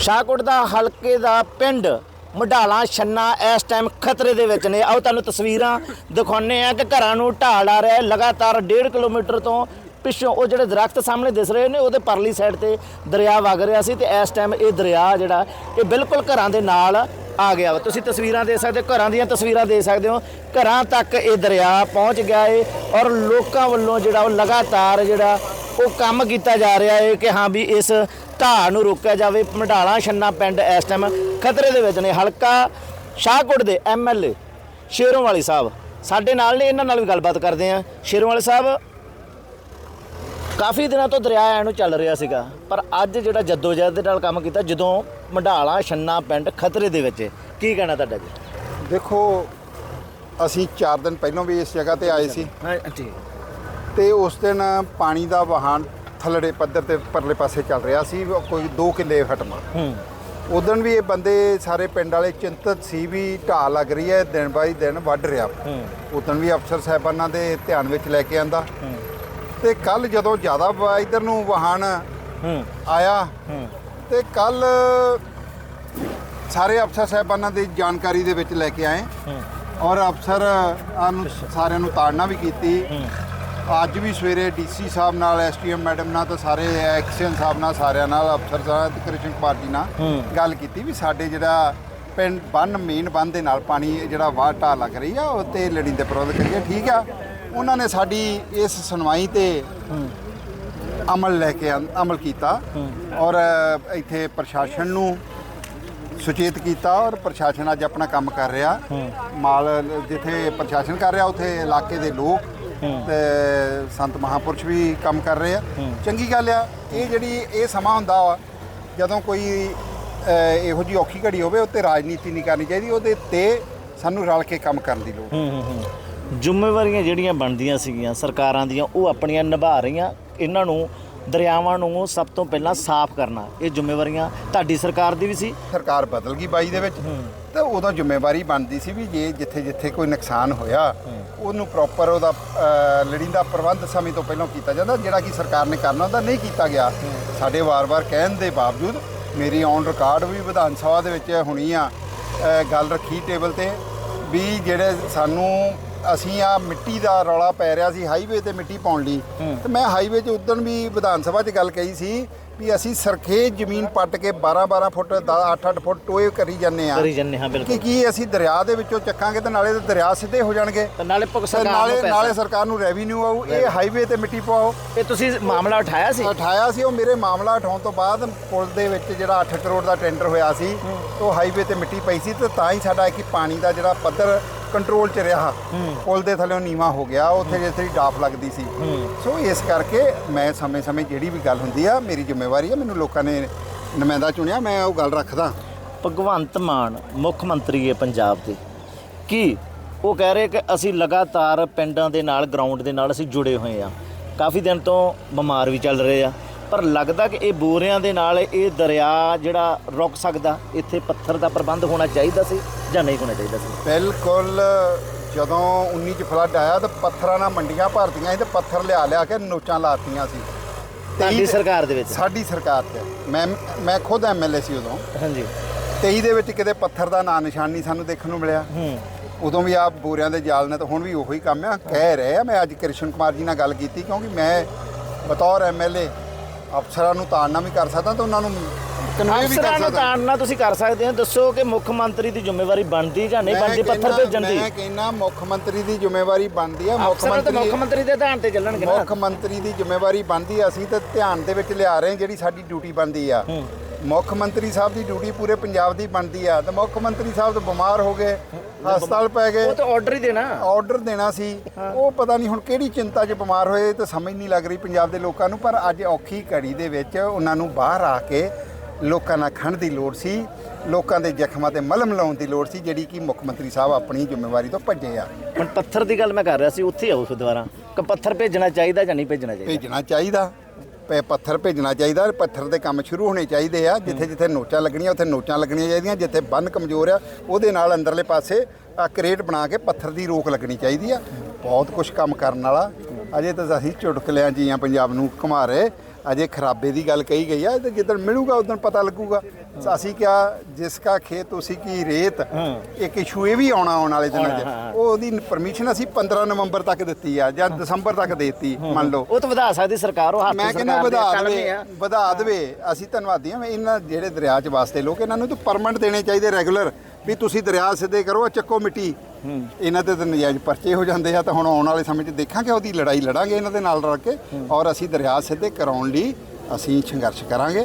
ਸ਼ਾਹਕੋਟ ਦਾ ਹਲਕੇ ਦਾ ਪਿੰਡ ਮਢਾਲਾ ਛੰਨਾ ਇਸ ਟਾਈਮ ਖਤਰੇ ਦੇ ਵਿੱਚ ਨੇ। ਆਓ ਤੁਹਾਨੂੰ ਤਸਵੀਰਾਂ ਦਿਖਾਉਂਦੇ ਆ ਕਿ ਘਰਾਂ ਨੂੰ ਢਾਲ ਆ ਰਿਹਾ ਲਗਾਤਾਰ 1.5 ਕਿਲੋਮੀਟਰ ਤੋਂ ਪਿੱਛੋਂ ਉਹ ਜਿਹੜੇ ਦਰਖਤ ਸਾਹਮਣੇ ਦਿਸ ਰਹੇ ਨੇ, ਉਹਦੇ ਪਰਲੀ ਸਾਈਡ ਤੇ ਦਰਿਆ ਵਗ ਰਿਹਾ ਸੀ ਤੇ ਇਸ ਟਾਈਮ ਇਹ ਦਰਿਆ ਜਿਹੜਾ, ਇਹ ਬਿਲਕੁਲ ਘਰਾਂ ਦੇ ਨਾਲ ਆ ਗਿਆ ਵਾ। ਤੁਸੀਂ ਤਸਵੀਰਾਂ ਦੇ ਸਕਦੇ ਹੋ, ਘਰਾਂ ਦੀਆਂ ਤਸਵੀਰਾਂ ਦੇ ਸਕਦੇ ਹੋ। ਘਰਾਂ ਤੱਕ ਇਹ ਦਰਿਆ ਪਹੁੰਚ ਗਿਆ ਏ ਔਰ ਲੋਕਾਂ ਵੱਲੋਂ ਜਿਹੜਾ ਉਹ ਲਗਾਤਾਰ ਜਿਹੜਾ ਉਹ ਕੰਮ ਕੀਤਾ ਜਾ ਰਿਹਾ ਏ ਕਿ ਹਾਂ ਵੀ ਇਸ ਢਾਹ ਨੂੰ ਰੋਕਿਆ ਜਾਵੇ। ਮਢਾਲਾ ਛੰਨਾ ਪਿੰਡ ਇਸ ਟਾਈਮ ਖਤਰੇ ਦੇ ਵਿੱਚ ਨੇ। ਹਲਕਾ ਸ਼ਾਹਕੋਟ ਦੇ ਐਮਐਲਏ ਸ਼ੇਰੋਂ ਵਾਲੀ ਸਾਹਿਬ। ਸਾਡੇ ਨਾਲ ਨੇ ਇਹਨਾਂ ਨਾਲ ਵੀ ਗੱਲਬਾਤ ਕਰਦੇ ਆ ਸ਼ੇਰੋਂ ਵਾਲੇ ਸਾਹਿਬ ਕਾਫੀ ਦਿਨਾਂ ਤੋਂ ਦਰਿਆ ਐ ਨੂੰ ਚੱਲ ਰਿਹਾ ਸੀਗਾ ਪਰ ਅੱਜ ਜਿਹੜਾ ਜਦੋਜਹਿਦ ਦੇ ਨਾਲ ਕੰਮ ਕੀਤਾ ਜਦੋਂ ਮਢਾਲਾ ਛੰਨਾ ਪਿੰਡ ਖਤਰੇ ਦੇ ਵਿੱਚ ਹੈ। ਕੀ ਕਹਿਣਾ ਤੁਹਾਡਾ ਜੀ? ਦੇਖੋ ਅਸੀਂ 4 ਦਿਨ ਪਹਿਲਾਂ ਵੀ ਇਸ ਜਗ੍ਹਾ ਤੇ ਆਏ ਸੀ। ਹਾਂ ਤੇ ਉਸ ਦਿਨ ਪਾਣੀ ਦਾ ਵਹਾਨ ਥੱਲੜੇ ਪੱਧਰ ਤੇ ਪਰਲੇ ਪਾਸੇ ਚੱਲ ਰਿਹਾ ਸੀ ਕੋਈ 2 ਕਿੱਲੇ ਹਟਮਾ। ਹੂੰ ਉਦੋਂ ਵੀ ਇਹ ਬੰਦੇ ਸਾਰੇ ਪਿੰਡ ਵਾਲੇ ਚਿੰਤਤ ਸੀ ਵੀ ਢਾਹ ਲੱਗ ਰਹੀ ਹੈ, ਦਿਨ ਬਾਈ ਦਿਨ ਵੱਢ ਰਿਹਾ। ਹੂੰ ਉਦੋਂ ਵੀ ਅਫਸਰ ਸਾਹਿਬਾਨਾਂ ਦੇ ਧਿਆਨ ਵਿੱਚ ਲੈ ਕੇ ਆਂਦਾ। ਹੂੰ ਤੇ ਕੱਲ ਜਦੋਂ ਜ਼ਿਆਦਾ ਵਾ- ਇੱਧਰ ਨੂੰ ਵਾਹਨ ਹੂੰ ਆਇਆ ਹੂੰ ਤੇ ਕੱਲ ਸਾਰੇ ਅਫਸਰ ਸਾਹਿਬਾਨਾਂ ਦੀ ਜਾਣਕਾਰੀ ਦੇ ਵਿੱਚ ਲੈ ਕੇ ਆਏ। ਹੂੰ ਔਰ ਅਫਸਰ ਨੂੰ ਸਾਰਿਆਂ ਨੂੰ ਤਾੜਨਾ ਵੀ ਕੀਤੀ। ਅੱਜ ਵੀ ਸਵੇਰੇ ਡੀਸੀ ਸਾਹਿਬ ਨਾਲ ਐਸਟੀਐਮ ਮੈਡਮ ਨਾਲ ਤੇ ਸਾਰੇ ਐਕਸ਼ਨ ਸਾਹਿਬ ਨਾਲ ਸਾਰਿਆਂ ਨਾਲ ਅਫਸਰ ਸਾਹਿਬ ਤੇ ਕ੍ਰਿਸ਼ਨ ਕੁਮਾਰ ਜੀ ਨਾਲ। ਗੱਲ ਕੀਤੀ ਵੀ ਸਾਡੇ ਜਿਹੜਾ ਪਿੰਡ ਬੰਨ ਮੇਨ ਬੰਨ ਦੇ ਨਾਲ ਪਾਣੀ ਜਿਹੜਾ ਵਾਹ ਢਾਹ ਲੱਗ ਰਹੀ ਆ ਉਹ ਤੇ ਲੜੀ ਦੇ ਪ੍ਰਬੰਧ ਕਰੀਏ ਠੀਕ ਆ? ਉਹਨਾਂ ਨੇ ਸਾਡੀ ਇਸ ਸੁਣਵਾਈ ਤੇ ਅਮਲ ਲੈ ਕੇ ਅਮਲ ਕੀਤਾ ਔਰ ਇੱਥੇ ਪ੍ਰਸ਼ਾਸਨ ਨੂੰ ਸੁਚੇਤ ਕੀਤਾ ਔਰ ਪ੍ਰਸ਼ਾਸਨ ਅੱਜ ਆਪਣਾ ਕੰਮ ਕਰ ਰਿਹਾ। ਮਾਲ ਜਿੱਥੇ ਪ੍ਰਸ਼ਾਸਨ ਕਰ ਰਿਹਾ ਉੱਥੇ ਇਲਾਕੇ ਦੇ ਲੋਕ ਤੇ ਸੰਤ ਮਹਾਪੁਰਸ਼ ਵੀ ਕੰਮ ਕਰ ਰਹੇ ਆ। ਚੰਗੀ ਗੱਲ ਆ ਇਹ ਜਿਹੜੀ ਇਹ ਸਮਾਂ ਹੁੰਦਾ ਵਾ ਜਦੋਂ ਕੋਈ ਇਹੋ ਜੀ ਔਖੀ ਘੜੀ ਹੋਵੇ ਉੱਤੇ ਰਾਜਨੀਤੀ ਨਹੀਂ ਕਰਨੀ ਚਾਹੀਦੀ ਉਹਦੇ ਤੇ ਸਾਨੂੰ ਰਲ ਕੇ ਕੰਮ ਕਰਨ ਦੀ ਲੋੜ ਹੂੰ ਹੂੰ ਹੂੰ। ਜ਼ਿੰਮੇਵਾਰੀਆਂ ਜਿਹੜੀਆਂ ਬਣਦੀਆਂ ਸੀਗੀਆਂ ਸਰਕਾਰਾਂ ਦੀਆਂ ਉਹ ਆਪਣੀਆਂ ਨਿਭਾ ਰਹੀਆਂ। ਇਹਨਾਂ ਨੂੰ ਦਰਿਆਵਾਂ ਨੂੰ ਸਭ ਤੋਂ ਪਹਿਲਾਂ ਸਾਫ਼ ਕਰਨਾ ਇਹ ਜ਼ਿੰਮੇਵਾਰੀਆਂ ਤੁਹਾਡੀ ਸਰਕਾਰ ਦੀ ਵੀ ਸੀ? ਸਰਕਾਰ ਬਦਲ ਗਈ ਬਾਈ ਦੇ ਵਿੱਚ। ਤੇ ਉਦੋਂ ਜ਼ਿੰਮੇਵਾਰੀ ਬਣਦੀ ਸੀ ਵੀ ਜੇ ਜਿੱਥੇ ਜਿੱਥੇ ਕੋਈ ਨੁਕਸਾਨ ਹੋਇਆ ਉਹਨੂੰ ਪ੍ਰੋਪਰ ਉਹਦਾ ਲੜੀਂਦਾ ਪ੍ਰਬੰਧ ਸਮੇਂ ਤੋਂ ਪਹਿਲਾਂ ਕੀਤਾ ਜਾਂਦਾ ਜਿਹੜਾ ਕਿ ਸਰਕਾਰ ਨੇ ਕਰਨਾ ਹੁੰਦਾ ਨਹੀਂ ਕੀਤਾ ਗਿਆ। ਸਾਡੇ ਵਾਰ-ਵਾਰ ਕਹਿਣ ਦੇ ਬਾਵਜੂਦ ਮੇਰੀ ਔਨ ਰਿਕਾਰਡ ਵੀ ਵਿਧਾਨ ਸਭਾ ਦੇ ਵਿੱਚ ਹੁਣੀ ਆ ਗੱਲ ਰੱਖੀ ਟੇਬਲ ਤੇ ਵੀ ਜਿਹੜੇ ਸਾਨੂੰ ਅਸੀਂ ਆ ਮਿੱਟੀ ਦਾ ਰੌਲਾ ਪੈ ਰਿਹਾ ਸੀ ਹਾਈਵੇ ਤੇ ਮਿੱਟੀ ਪਾਉਣ ਲਈ। ਤੇ ਮੈਂ ਹਾਈਵੇ 'ਚ ਉਦੋਂ ਵੀ ਵਿਧਾਨ ਸਭਾ 'ਚ ਗੱਲ ਕਹੀ ਸੀ ਵੀ ਅਸੀਂ ਸਰਖੇਜ ਜ਼ਮੀਨ ਪੱਟ ਕੇ 12 12 ਫੁੱਟ 8 8 ਫੁੱਟ ਟੋਏ ਕਰੀ ਜਾਂਦੇ ਆ ਕਰੀ ਜੰਨੇ ਹਾਂ ਕਿ ਬਿਲਕੁਲ। ਕੀ ਅਸੀਂ ਦਰਿਆ ਦੇ ਵਿੱਚੋਂ ਚੱਕਾਂਗੇ ਤੇ ਨਾਲੇ ਤੇ ਦਰਿਆ ਸਿੱਧੇ ਹੋ ਜਾਣਗੇ। ਤੇ ਨਾਲੇ ਸਰਕਾਰ ਨਾਲੇ ਨੂੰ ਨਾਲੇ ਸਰਕਾਰ ਨੂੰ ਰੈਵਨਿਊ ਆਊ ਇਹ ਹਾਈਵੇ ਤੇ ਮਿੱਟੀ ਪਵਾਓ ਇਹ ਤੁਸੀਂ ਮਾਮਲਾ ਉਠਾਇਆ ਸੀ? ਉਠਾਇਆ ਸੀ ਉਹ ਮੇਰੇ ਮਾਮਲਾ ਉਠਾਉਣ ਤੋਂ ਬਾਅਦ ਪੁਲ ਦੇ ਵਿੱਚ ਜਿਹੜਾ 8 ਕਰੋੜ ਦਾ ਟੈਂਡਰ ਹੋਇਆ ਸੀ ਉਹ ਹਾਈਵੇ ਤੇ ਮਿੱਟੀ ਪਈ ਸੀ ਤੇ ਤਾਂ ਹੀ ਸਾਡਾ ਕਿ ਪਾਣੀ ਦਾ ਜਿਹੜਾ ਪੱਧਰ ਕੰਟਰੋਲ 'ਚ ਰਿਹਾ। ਪੁਲ ਦੇ ਥੱਲੇ ਨੀਵਾ ਹੋ ਗਿਆ ਉੱਥੇ ਜਿੱਥੇ ਡਾਫ ਲੱਗਦੀ ਸੀ। ਸੋ ਇਸ ਕਰਕੇ ਮੈਂ ਸਮੇਂ-ਸਮੇਂ ਜਿਹੜੀ ਵੀ ਗੱਲ ਹੁੰਦੀ ਆ ਮੇਰੀ ਜ਼ਿੰਮੇਵਾਰੀ ਆ ਮੈਨੂੰ ਲੋਕਾਂ ਨੇ ਨੁਮਾਇੰਦਾ ਚੁਣਿਆ ਮੈਂ ਉਹ ਗੱਲ ਰੱਖਦਾ। ਭਗਵੰਤ ਮਾਨ ਮੁੱਖ ਮੰਤਰੀ ਹੈ ਪੰਜਾਬ ਦੇ। ਕੀ ਉਹ ਕਹਿ ਰਹੇ ਕਿ ਅਸੀਂ ਲਗਾਤਾਰ ਪਿੰਡਾਂ ਦੇ ਨਾਲ ਗਰਾਊਂਡ ਦੇ ਨਾਲ ਅਸੀਂ ਜੁੜੇ ਹੋਏ ਆ। ਕਾਫੀ ਦਿਨ ਤੋਂ ਬਿਮਾਰ ਵੀ ਚੱਲ ਰਹੇ ਆ। ਪਰ ਲੱਗਦਾ ਕਿ ਇਹ ਬੋਰਿਆਂ ਦੇ ਨਾਲ ਇਹ ਦਰਿਆ ਜਿਹੜਾ ਰੁਕ ਸਕਦਾ ਇੱਥੇ ਪੱਥਰ ਦਾ ਪ੍ਰਬੰਧ ਹੋਣਾ ਚਾਹੀਦਾ ਸੀ। ਜਾਂ ਨਹੀਂ ਹੋਣਾ ਚਾਹੀਦਾ? ਸੀ ਬਿਲਕੁਲ ਜਦੋਂ 19 ਚ ਫਲੱਡ ਆਇਆ ਤਾਂ ਪੱਥਰਾਂ ਨਾਲ ਮੰਡੀਆਂ ਭਰਤੀਆਂ ਸੀ ਤੇ ਪੱਥਰ ਲਿਆ ਲਿਆ ਕੇ ਨੋਚਾਂ ਲਾਤੀਆਂ ਸੀ। ਤੁਹਾਡੀ ਸਰਕਾਰ ਦੇ ਵਿੱਚ? ਸਾਡੀ ਸਰਕਾਰ ਤੇ। ਮੈਂ ਮੈਂ ਖੁਦ ਐਮਐਲਏ ਸੀ ਉਦੋਂ। ਹਾਂਜੀ। 23 ਦੇ ਵਿੱਚ ਕਿਤੇ ਪੱਥਰ ਦਾ ਨਾਂ ਨਿਸ਼ਾਨ ਨਹੀਂ ਸਾਨੂੰ ਦੇਖਣ ਨੂੰ ਮਿਲਿਆ। ਹੂੰ। ਉਦੋਂ ਵੀ ਆ ਬੋਰਿਆਂ ਦੇ ਜਾਲ ਨੇ ਤਾਂ ਹੁਣ ਵੀ ਉਹੀ ਕੰਮ ਆ। ਕਹਿ ਰਹੇ ਆ ਮੈਂ ਅੱਜ ਕ੍ਰਿਸ਼ਨ ਕੁਮਾਰ ਜੀ ਨਾਲ ਗੱਲ ਕੀਤੀ ਕਿਉਂਕਿ ਮੈਂ ਬਤੌਰ ਐਮਐਲਏ ਅਫਸਰਾਂ ਨੂੰ ਤਾੜਨਾ ਵੀ ਕਰ ਸਕਦਾ ਤੇ ਉਹਨਾਂ ਨੂੰ ਕਨਵੇ ਵੀ ਕਰ ਅਫਸਰਾਂ ਨੂੰ ਸਕਦਾ। ਤਾੜਨਾ ਤੁਸੀਂ ਕਰ ਸਕਦੇ ਹੋ। ਦੱਸੋ ਕਿ ਮੁੱਖ ਮੰਤਰੀ ਦੀ ਜ਼ਿੰਮੇਵਾਰੀ ਬਣਦੀ ਜਾਂ ਨਹੀਂ ਬਣਦੀ ਪੱਥਰ ਭੇਜਣ ਦੀ। ਮੈਂ ਕਹਿੰਦਾ ਮੁੱਖ ਮੰਤਰੀ ਦੀ ਜ਼ਿੰਮੇਵਾਰੀ ਬਣਦੀ ਆ। ਮੁੱਖ ਅਫਸਰ ਤਾਂ ਮੁੱਖ ਮੰਤਰੀ ਮੰਤਰੀ ਦੇ ਧਿਆਨ ਤੇ ਚੱਲਣਗੇ ਨਾ। ਮੁੱਖ ਮੰਤਰੀ ਦੀ ਜ਼ਿੰਮੇਵਾਰੀ ਬਣਦੀ ਆ। ਅਸੀਂ ਤਾਂ ਧਿਆਨ ਦੇ ਵਿੱਚ ਲਿਆ ਰਹੇ ਹਾਂ ਜਿਹੜੀ ਸਾਡੀ ਡਿਊਟੀ ਬਣਦੀ ਆ। ਮੁੱਖ ਮੰਤਰੀ ਸਾਹਿਬ ਦੀ ਡਿਊਟੀ ਪੂਰੇ ਪੰਜਾਬ ਦੀ ਬਣਦੀ ਆ। ਤੇ ਮੁੱਖ ਮੰਤਰੀ ਸਾਹਿਬ ਤਾਂ ਬਿਮਾਰ ਹੋ ਗਏ ਹਸਪਤਾਲ ਪੈ ਗਏ। ਉਹ ਤਾਂ ਆਰਡਰ ਹੀ ਦੇਣਾ। ਆਰਡਰ ਦੇਣਾ ਸੀ। ਉਹ ਪਤਾ ਨਹੀਂ ਹੁਣ ਕਿਹੜੀ ਚਿੰਤਾ 'ਚ ਬਿਮਾਰ ਹੋਏ ਤੇ ਸਮਝ ਨਹੀਂ ਲੱਗ ਰਹੀ ਪੰਜਾਬ ਦੇ ਲੋਕਾਂ ਨੂੰ। ਪਰ ਅੱਜ ਔਖੀ ਘੜੀ ਦੇ ਵਿੱਚ ਉਹਨਾਂ ਨੂੰ ਬਾਹਰ ਆ ਕੇ ਲੋਕਾਂ ਨਾਲ ਖੜਨ ਦੀ ਲੋੜ ਸੀ ਲੋਕਾਂ ਦੇ ਜ਼ਖਮਾਂ ਤੇ ਮਲਮ ਲਾਉਣ ਦੀ ਲੋੜ ਸੀ ਜਿਹੜੀ ਕਿ ਮੁੱਖ ਮੰਤਰੀ ਸਾਹਿਬ ਆਪਣੀ ਜ਼ਿੰਮੇਵਾਰੀ ਤੋਂ ਭੱਜੇ ਆ। ਹੁਣ ਪੱਥਰ ਦੀ ਗੱਲ ਮੈਂ ਕਰ ਰਿਹਾ ਸੀ ਉੱਥੇ ਫਿਰ ਦੁਬਾਰਾ ਕਿ ਪੱਥਰ ਭੇਜਣਾ ਚਾਹੀਦਾ ਜਾਂ ਨਹੀਂ ਭੇਜਣਾ ਚਾਹੀਦਾ? ਭੇਜਣਾ ਚਾਹੀਦਾ। ਪੈ ਪੱਥਰ ਭੇਜਣਾ ਚਾਹੀਦਾ ਪੱਥਰ ਦੇ ਕੰਮ ਸ਼ੁਰੂ ਹੋਣੇ ਚਾਹੀਦੇ ਆ। ਜਿੱਥੇ ਜਿੱਥੇ ਨੋਚਾਂ ਲੱਗਣੀਆਂ ਉੱਥੇ ਨੋਚਾਂ ਲੱਗਣੀਆਂ ਚਾਹੀਦੀਆਂ। ਜਿੱਥੇ ਬੰਨ ਕਮਜ਼ੋਰ ਆ ਉਹਦੇ ਨਾਲ ਅੰਦਰਲੇ ਪਾਸੇ ਆ ਕਰੇਟ ਬਣਾ ਕੇ ਪੱਥਰ ਦੀ ਰੋਕ ਲੱਗਣੀ ਚਾਹੀਦੀ ਆ। ਬਹੁਤ ਕੁਝ ਕੰਮ ਕਰਨ ਵਾਲਾ। ਅਜੇ ਤਾਂ ਅਸੀਂ ਚੁਟਕਲਿਆਂ ਜੀਆਂ ਪੰਜਾਬ ਨੂੰ ਘੁਮਾ ਰਹੇ। ਅਜੇ ਖਰਾਬੇ ਦੀ ਗੱਲ ਕਹੀ ਗਈ ਆ ਤੇ ਜਿੱਦਣ ਮਿਲੂਗਾ ਉਦੋਂ ਪਤਾ ਲੱਗੂਗਾ। ਅਸੀਂ ਕਿਹਾ ਜਿਸ ਕਾ ਖੇਤ ਉਸੀ ਕੀ ਰੇਤ ਇੱਕ ਇਸ਼ੂ ਇਹ ਵੀ ਆਉਣਾ ਆਉਣ ਵਾਲੇ ਦਿਨਾਂ 'ਚ। ਉਹ ਉਹਦੀ ਪਰਮਿਸ਼ਨ ਅਸੀਂ 15 ਨਵੰਬਰ ਤੱਕ ਦਿੱਤੀ ਆ ਜਾਂ ਦਸੰਬਰ ਤੱਕ ਦੇਤੀ ਮੰਨ ਲਓ। ਉਹ ਤਾਂ ਵਧਾ ਸਕਦੀ ਸਰਕਾਰ ਉਹ ਹੱਥ ਮੈਂ ਕਹਿੰਦਾ ਸਰਕਾਰ ਦੇ ਵਧਾ ਦੇਵੇ ਆ। ਵਧਾ ਦੇਵੇ। ਅਸੀਂ ਧੰਨਵਾਦੀ ਹਾਂ ਇਹਨਾਂ ਜਿਹੜੇ ਦਰਿਆ 'ਚ ਵਾਸਤੇ ਲੋਕ ਇਹਨਾਂ ਨੂੰ ਤਾਂ ਪਰਮਨੈਂਟ ਦੇਣੇ ਚਾਹੀਦੇ ਰੈਗੂਲਰ ਵੀ ਤੁਸੀਂ ਦਰਿਆ ਸਿੱਧੇ ਕਰੋ ਚੱਕੋ ਮਿੱਟੀ। ਇਹਨਾਂ ਤੇ ਤਾਂ ਨਜਾਇਜ਼ ਪਰਚੇ ਹੋ ਜਾਂਦੇ ਆ ਤਾਂ ਹੁਣ ਆਉਣ ਵਾਲੇ ਸਮੇਂ 'ਚ ਦੇਖਾਂਗੇ ਉਹਦੀ ਲੜਾਈ ਲੜਾਂਗੇ ਇਹਨਾਂ ਦੇ ਨਾਲ ਰਲ ਕੇ ਔਰ ਅਸੀਂ ਦਰਿਆ ਸਿੱਧੇ ਕਰਾਉਣ ਲਈ ਅਸੀਂ ਸੰਘਰਸ਼ ਕਰਾਂਗੇ।